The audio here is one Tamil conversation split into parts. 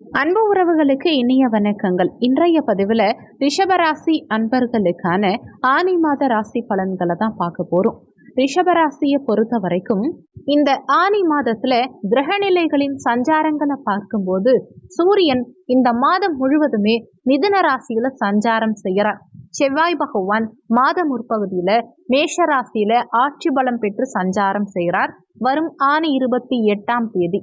அன்பு உறவுகளுக்கு இனிய வணக்கங்கள். இன்றைய பதிவில் ரிஷபராசி அன்பர்களுக்கான ஆனி மாத ராசி பலன்களை தான் பார்க்க போகிறோம் ரிஷபராசியை பொறுத்த வரைக்கும் இந்த ஆனி மாதத்துல கிரகநிலைகளின் சஞ்சாரங்களை பார்க்கும்போது சூரியன் இந்த மாதம் முழுவதுமே மிதுன ராசியில சஞ்சாரம் செய்கிறார் செவ்வாய் பகவான் மாத முற்பகுதியில மேஷ ராசியில ஆட்சி பலம் பெற்று சஞ்சாரம் செய்கிறார் வரும் ஆணி இருபத்தி எட்டாம் தேதி.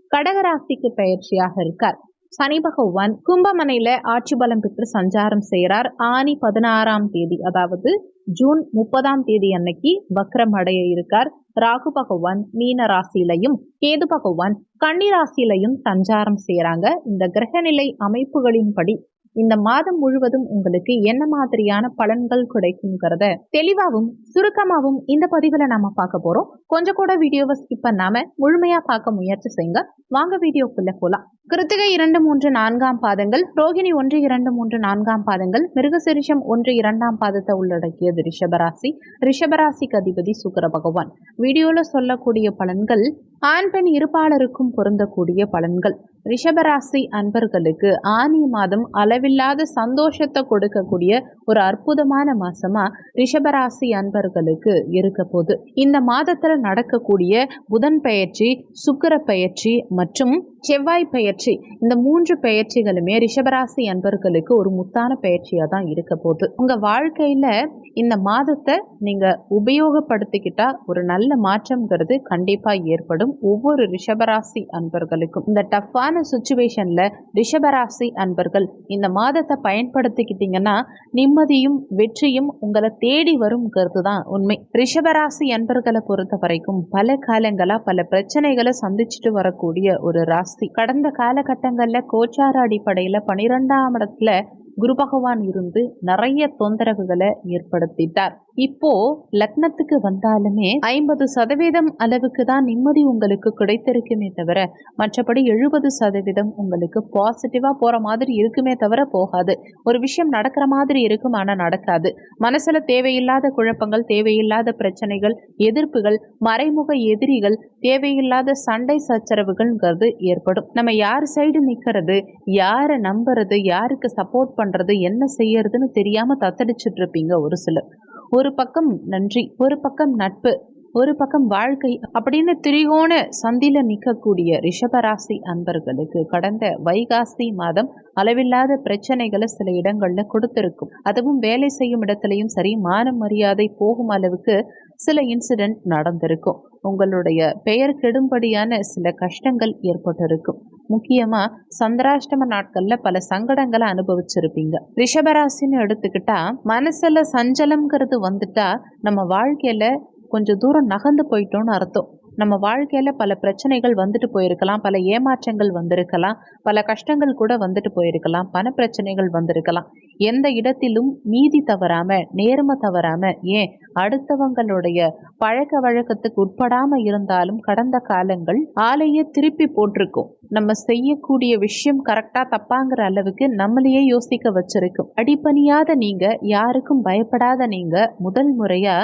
கடகராசிக்கு பயிற்சியாக இருக்கார். சனி பகவான் கும்பமனையில ஆட்சி பலம் பெற்று சஞ்சாரம் செய்கிறார். ஆனி பதினாறாம் தேதி அதாவது ஜூன் முப்பதாம் தேதி அன்னைக்கு வக்ரம் அடைய இருக்கார். ராகு பகவான் மீன ராசியிலையும் கேது பகவான் கன்னி ராசியிலையும் சஞ்சாரம் செய்யறாங்க இந்த கிரகநிலை அமைப்புகளின்படி இந்த மாதம் முழுவதும் உங்களுக்கு என்ன மாதிரியான பலன்கள் கிடைக்குங்கிறத தெளிவாகவும் சுருக்கமாகவும் இந்த பதிவுல நாம பார்க்க போறோம். கொஞ்சம் கூட வீடியோவை ஸ்கிப் பண்ணாம முழுமையா பார்க்க முயற்சி செய்யுங்க. வாங்க வீடியோக்குள்ள போலாம். கிருத்திகை இரண்டு மூன்று நான்காம் பாதங்கள் ரோகிணி ஒன்று இரண்டு மூன்று நான்காம் பாதங்கள் மிருகசிரிஷம் ஒன்று இரண்டாம் பாதத்தை உள்ளடக்கியது ரிஷபராசி ரிஷபராசிக்கு அதிபதி சுக்கர பகவான். வீடியோல சொல்லக்கூடிய பலன்கள் ஆண் பெண் இருப்பாளருக்கும் பொருந்தக்கூடிய பலன்கள். ரிஷபராசி அன்பர்களுக்கு ஆனி மாதம் அளவில்லாத சந்தோஷத்தை கொடுக்கக்கூடிய ஒரு அற்புதமான மாசமா ரிஷபராசி அன்பர்களுக்கு இருக்க போது இந்த மாதத்துல நடக்கக்கூடிய புதன் பெயர்ச்சி சுக்கர பெயர்ச்சி மற்றும் செவ்வாய் பெயர்ச்சி இந்த மூன்று பெயர்ச்சிகளுமே ரிஷபராசி அன்பர்களுக்கு ஒரு முத்தான பெயர்ச்சியா தான் இருக்க போகுது. உங்க வாழ்க்கையில இந்த மாதத்தை நீங்க உபயோகப்படுத்திக்கிட்டா ஒரு நல்ல மாற்றம்ங்கிறது கண்டிப்பா ஏற்படும். ஒவ்வொரு ரிஷபராசி அன்பர்களுக்கும். இந்த டஃப்பான சுச்சுவேஷன்ல ரிஷபராசி அன்பர்கள் இந்த மாதத்தை பயன்படுத்திக்கிட்டீங்கன்னா நிம்மதியும் வெற்றியும் உங்களை தேடி வரும்ங்கிறது தான் உண்மை. ரிஷபராசி அன்பர்களை பொறுத்த வரைக்கும் பல காலங்களா பல பிரச்சனைகளை சந்திச்சுட்டு வரக்கூடிய ஒரு ராசி. கடந்த கால காலகட்டங்களில் கோச்சார அடிப்படையில பனிரெண்டாம் இடத்துல குரு பகவான் இருந்து நிறைய தொந்தரவுகளை ஏற்படுத்திட்டார். இப்போ லக்னத்துக்கு வந்தாலுமே ஐம்பது சதவீதம் அளவுக்கு தான் நிம்மதி உங்களுக்கு கிடைத்திருக்குமே தவிர மற்றபடி எழுபது சதவீதம் உங்களுக்கு பாசிட்டிவா போற மாதிரி இருக்குமே தவிர போகாது. ஒரு விஷயம் நடக்கிற மாதிரி இருக்கும் ஆனா நடக்காது. மனசுல தேவையில்லாத குழப்பங்கள் தேவையில்லாத பிரச்சனைகள் எதிர்ப்புகள் மறைமுக எதிரிகள் தேவையில்லாத சண்டை சச்சரவுகள்ங்கிறது ஏற்படும். நம்ம யார் சைடு நிக்கிறது யாரை நம்புறது யாருக்கு சப்போர்ட் பண்றது என்ன செய்யறதுன்னு தெரியாம தத்தடிச்சிட்டு இருப்பீங்க ஒரு சிலர். ஒரு பக்கம் நன்றி ஒரு பக்கம் நட்பு ஒரு பக்கம் வாழ்க்கை அப்படின்னு திரிகோண சந்தில நிற்கக்கூடிய ரிஷபராசி அன்பர்களுக்கு கடந்த வைகாசி மாதம் அளவில்லாத பிரச்சனைகளை சில இடங்கள்ல கொடுத்திருக்கும். அதுவும் வேலை செய்யும் இடத்துலையும் சரி மான மரியாதை போகும் அளவுக்கு சில இன்சிடென்ட் நடந்திருக்கும். உங்களுடைய பெயர் கெடும்படியான சில கஷ்டங்கள் ஏற்பட்டிருக்கும். முக்கியமா சந்திராஷ்டம நாட்கள்ல பல சங்கடங்களை அனுபவிச்சிருப்பீங்க. ரிஷபராசின்னு எடுத்துக்கிட்டா மனசுல சஞ்சலம்ங்கிறது வந்துட்டா நம்ம வாழ்க்கையில கொஞ்சம் தூரம் நகர்ந்து போயிட்டோம்னு அர்த்தம். நம்ம வாழ்க்கையில் பல பிரச்சனைகள் வந்துட்டு போயிருக்கலாம் பல ஏமாற்றங்கள் வந்திருக்கலாம் பல கஷ்டங்கள் கூட வந்துட்டு போயிருக்கலாம் பண பிரச்சனைகள் வந்திருக்கலாம். எந்த இடத்திலும் நீதி தவறாம நேர்ம தவறாம ஏன்? அடுத்தவங்களுடைய பழக்க வழக்கத்துக்கு உட்படாம இருந்தாலும் கடந்த காலங்கள் ஆலையே திருப்பி போட்டிருக்கும். நம்ம செய்யக்கூடிய விஷயம் கரெக்டா தப்பாங்கிற அளவுக்கு நம்மளையே யோசிக்க வச்சிருக்கும். அடிப்பணியாத நீங்க யாருக்கும் பயப்படாத நீங்க முதல் முறையா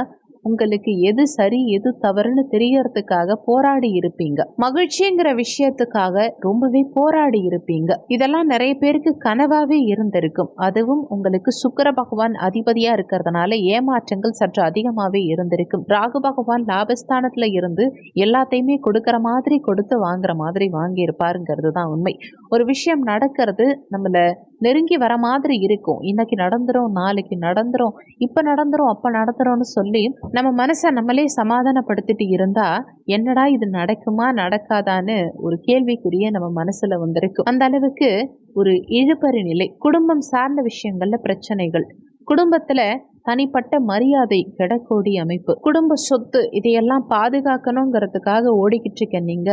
உங்களுக்கு எது சரி எது தவறுன்னு தெரியறதுக்காக போராடி இருப்பீங்க. மகிழ்ச்சிங்கிற விஷயத்துக்காக ரொம்பவே போராடி இருப்பீங்க. இதெல்லாம் நிறைய பேருக்கு கனவாவே இருந்திருக்கும். அதுவும் உங்களுக்கு சுக்கர பகவான் அதிபதியா இருக்கிறதுனால ஏமாற்றங்கள் சற்று அதிகமாவே இருந்திருக்கும். ராகு பகவான் லாபஸ்தானத்துல இருந்து எல்லாத்தையுமே கொடுக்கற மாதிரி கொடுத்து வாங்குற மாதிரி வாங்கி இருப்பாருங்கிறது தான் உண்மை. ஒரு விஷயம் நடக்கிறது நம்மளை நெருங்கி வர மாதிரி இருக்கும். இன்னைக்கு நடந்துரும் நாளைக்கு நடந்துரும் இப்போ நடந்துரும் அப்போ நடந்துரும்னு சொல்லி நம்ம மனசை நம்மளே சமாதானப்படுத்திட்டு இருந்தா என்னடா இது நடக்குமா நடக்காதான்னு ஒரு கேள்விக்குரிய நம்ம மனசுல வந்திருக்கும் அந்த அளவுக்கு ஒரு இழுபறி நிலை. குடும்பம் சார்ந்த விஷயங்கள்ல பிரச்சனைகள். குடும்பத்துல தனிப்பட்ட மரியாதை கிடக்கோடி அமைப்பு. குடும்ப சொத்து இதையெல்லாம் பாதுகாக்கணுங்கிறதுக்காக ஓடிக்கிட்டு இருக்க நீங்க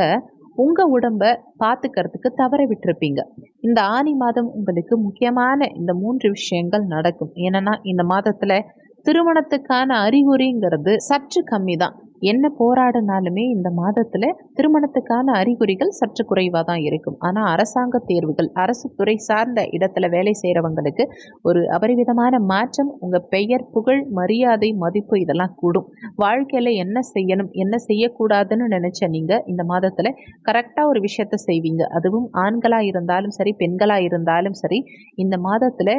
உங்க உடம்ப பார்த்துக்கிறதுக்கு தவற விட்டுருப்பீங்க. இந்த ஆனி மாதம் உங்களுக்கு முக்கியமான இந்த மூன்று விஷயங்கள் நடக்கும். ஏன்னா இந்த மாதத்துல திருமணத்துக்கான அறிகுறிங்கிறது சற்று கம்மி தான் என்ன போராடினாலுமே இந்த மாதத்துல திருமணத்துக்கான அறிகுறிகள் சற்று குறைவாக தான் இருக்கும். ஆனால் அரசாங்க தேர்வுகள் அரசு துறை சார்ந்த இடத்துல வேலை செய்கிறவங்களுக்கு ஒரு அபரிவிதமான மாற்றம் உங்கள் பெயர் புகழ் மரியாதை மதிப்பு இதெல்லாம் கூடும். வாழ்க்கையில் என்ன செய்யணும் என்ன செய்யக்கூடாதுன்னு நினச்ச நீங்கள் இந்த மாதத்தில் கரெக்டாக ஒரு விஷயத்த செய்வீங்க. அதுவும் ஆண்களாக இருந்தாலும் சரி பெண்களாக இருந்தாலும் சரி இந்த மாதத்தில்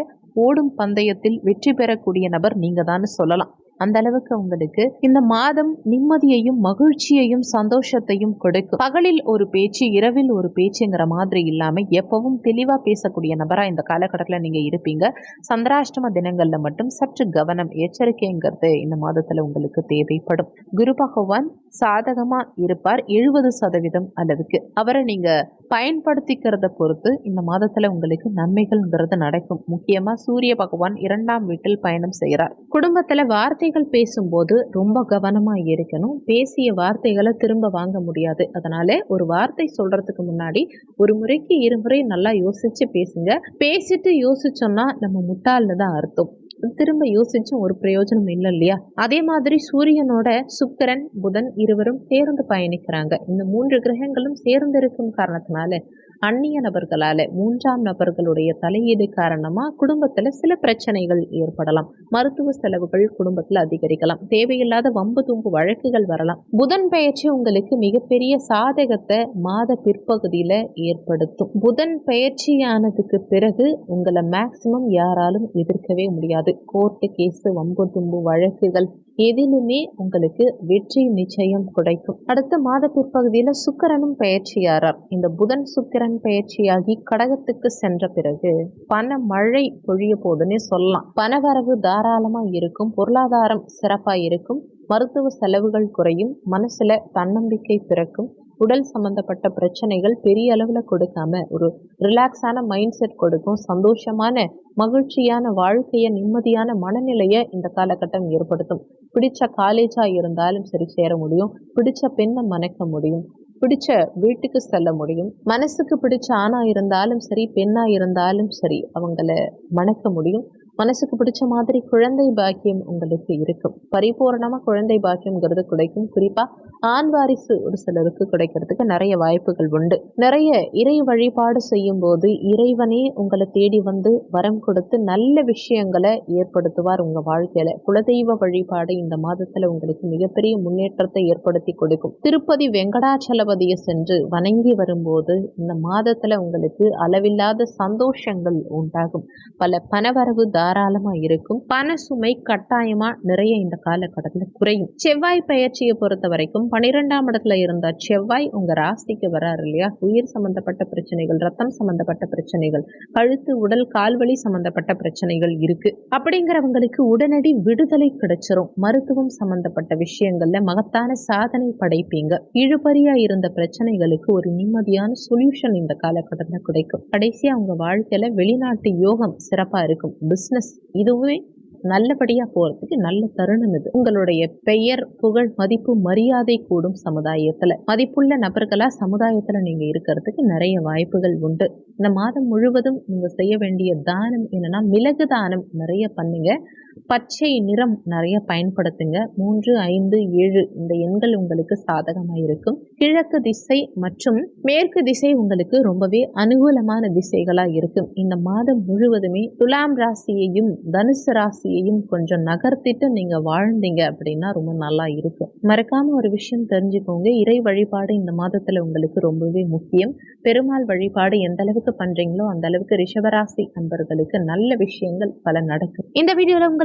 ஓடும் பந்தயத்தில் வெற்றி பெறக்கூடிய நபர் நீங்கள் தான் சொல்லலாம். அந்த அளவுக்கு உங்களுக்கு இந்த மாதம் நிம்மதியையும் மகிழ்ச்சியையும் சந்தோஷத்தையும் கொடுக்கும். பகலில் ஒரு பேச்சு இரவில் ஒரு பேச்சுங்கிற மாதிரி இல்லாம எப்பவும் தெளிவா பேசக்கூடிய நபரா இந்த காலகட்டத்தில் நீங்க இருப்பீங்க. சந்திராஷ்டம தினங்கள்ல மட்டும் சற்று கவனம் எச்சரிக்கைங்கிறது இந்த மாதத்துல உங்களுக்கு தேவைப்படும். குரு பகவான் சாதகமா இருப்பார் எழுபது சதவீதம் அளவுக்கு. அவரை நீங்க பயன்படுத்திக்கிறத பொறுத்து இந்த மாதத்துல உங்களுக்கு நன்மைகள்ங்கிறது நடக்கும். முக்கியமா சூரிய பகவான் இரண்டாம் வீட்டில் பயணம் செய்கிறார். குடும்பத்துல வார்த்தைகள் பேசும்போது ரொம்ப கவனமா இருக்கணும். பேசிய வார்த்தைகளை திரும்ப வாங்க முடியாது. அதனால ஒரு வார்த்தை சொல்றதுக்கு முன்னாடி ஒரு முறைக்கு இருமுறை நல்லா யோசிச்சு பேசுங்க. பேசிட்டு யோசிச்சோம்னா நம்ம முட்டாள்னு தான் அர்த்தம். திரும்ப யோசிச்சும் ஒரு பிரயோஜனம் இல்லை இல்லையா? அதே மாதிரி சூரியனோட சுக்கரன் புதன் இருவரும் சேர்ந்து பயணிக்கிறாங்க. இந்த மூன்று கிரகங்களும் சேர்ந்து இருக்கும் காரணத்தினால அந்நிய நபர்களால மூன்றாம் நபர்களுடைய தலையீடு காரணமா குடும்பத்துல சில பிரச்சனைகள் ஏற்படலாம். மருத்துவ செலவுகள் குடும்பத்துல அதிகரிக்கலாம். தேவையில்லாத வம்பு தும்பு வழக்குகள் வரலாம். புதன் பெயர்ச்சி உங்களுக்கு மிகப்பெரிய சாதகத்தை மாத பிற்பகுதியில ஏற்படுத்தும். புதன் பயிற்சியானதுக்கு பிறகு உங்களை மேக்சிமம் யாராலும் எதிர்க்கவே முடியாது. கோர்ட்டு கேஸு வம்பு தும்பு வழக்குகள் எதிலுமே உங்களுக்கு வெற்றி நிச்சயம் கிடைக்கும். அடுத்த மாத பிற்பகுதியில் சுக்கரனும் பயிற்சியாரார். இந்த புதன் சுக்கரன் பயிற்சியாகி கடகத்துக்கு சென்ற பிறகு பண மழை பொழிய போதுன்னு சொல்லலாம். பணவரவு தாராளமா இருக்கும் பொருளாதாரம் சிறப்பாக இருக்கும் மருத்துவ செலவுகள் குறையும் மனசுல தன்னம்பிக்கை பிறக்கும் உடல் சம்பந்தப்பட்ட பிரச்சனைகள் பெரிய அளவில் கொடுக்காம ஒரு ரிலாக்ஸான மைண்ட் செட் கொடுக்கும் சந்தோஷமான மகிழ்ச்சியான வாழ்க்கையை நிம்மதியான மனநிலையை இந்த காலகட்டம் ஏற்படுத்தும். பிடிச்ச காலேஜாக இருந்தாலும் சரி சேர முடியும். பிடிச்ச பெண்ணை மணக்க முடியும். பிடிச்ச வீட்டுக்கு செல்ல முடியும். மனசுக்கு பிடிச்ச ஆணா இருந்தாலும் சரி பெண்ணா இருந்தாலும் சரி அவங்கள மணக்க முடியும். மனசுக்கு பிடிச்ச மாதிரி குழந்தை பாக்கியம் உங்களுக்கு இருக்கும். பரிபூரணமா குழந்தை பாக்கியம்ங்கிறது கிடைக்கும். குறிப்பா ஆண் வாரிசு ஒரு சிலருக்கு கிடைக்கிறதுக்கு நிறைய வாய்ப்புகள் உண்டு. நிறைய இறை வழிபாடு செய்யும் போது இறைவனே உங்களை தேடி வந்து வரம் கொடுத்து நல்ல விஷயங்களை ஏற்படுத்துவார் உங்க வாழ்க்கையில. குலதெய்வ வழிபாடு இந்த மாதத்துல உங்களுக்கு மிகப்பெரிய முன்னேற்றத்தை ஏற்படுத்தி கொடுக்கும். திருப்பதி வெங்கடாச்சலபதியை சென்று வணங்கி வரும்போது இந்த மாதத்துல உங்களுக்கு அளவில்லாத சந்தோஷங்கள் உண்டாகும். பல பணவரவு தாராளமா இருக்கும். பண சுமை கட்டாயமா நிறைய இந்த காலகட்டத்தில் குறையும். செவ்வாய் பயிற்சியை பொறுத்த வரைக்கும் பனிரெண்டாம் இடத்துல இருந்த செவ்வாய் உங்க ராசிக்கு வராரு இல்லையா? உயிர் சம்பந்தப்பட்ட பிரச்சனைகள் ரத்தம் சம்பந்தப்பட்ட பிரச்சனைகள் கழுத்து உடல் கால்வழி சம்பந்தப்பட்ட பிரச்சனைகள் இருக்கு. அப்படிங்கிறவங்களுக்கு உடனடி விடுதலை கிடைச்சிரும். மருத்துவம் சம்பந்தப்பட்ட விஷயங்கள்ல மகத்தான சாதனை படைப்பீங்க. இழுபறியா இருந்த பிரச்சனைகளுக்கு ஒரு நிம்மதியான சொல்யூஷன் இந்த காலகட்டத்தில் கிடைக்கும். கடைசியா உங்க வாழ்க்கையில வெளிநாட்டு யோகம் சிறப்பா இருக்கும். பிசினஸ் இதுவே நல்லபடியாக போகிறதுக்கு நல்ல தருணம் இது. உங்களுடைய பெயர் புகழ் மதிப்பு மரியாதை கூடும் சமுதாயத்தில். மதிப்புள்ள நபர்களாக சமுதாயத்தில் நீங்கள் இருக்கிறதுக்கு நிறைய வாய்ப்புகள் உண்டு. இந்த மாதம் முழுவதும் நீங்கள் செய்ய வேண்டிய தானம் என்னன்னா மிளகு தானம் நிறைய பண்ணுங்கள் பச்சை நிறம் நிறைய பயன்படுத்துங்க. மூன்று ஐந்து ஏழு இந்த எண்கள் உங்களுக்கு சாதகமாக இருக்கும். கிழக்கு திசை மற்றும் மேற்கு திசை உங்களுக்கு ரொம்பவே அனுகூலமான திசைகளா இருக்கும். இந்த மாதம் முழுவதுமே துலாம் ராசியையும் தனுசு ராசியையும் கொஞ்சம் நகர்த்திட்டு நீங்க வாழ்ந்தீங்க அப்படின்னா ரொம்ப நல்லா இருக்கும். மறக்காம ஒரு விஷயம் தெரிஞ்சுக்கோங்க. இறை வழிபாடு இந்த மாதத்துல உங்களுக்கு ரொம்பவே முக்கியம். பெருமாள் வழிபாடு எந்த அளவுக்கு பண்றீங்களோ அந்த அளவுக்கு ரிஷபராசி அன்பர்களுக்கு நல்ல விஷயங்கள் பல நடக்கும். இந்த வீடியோல உங்களுக்கு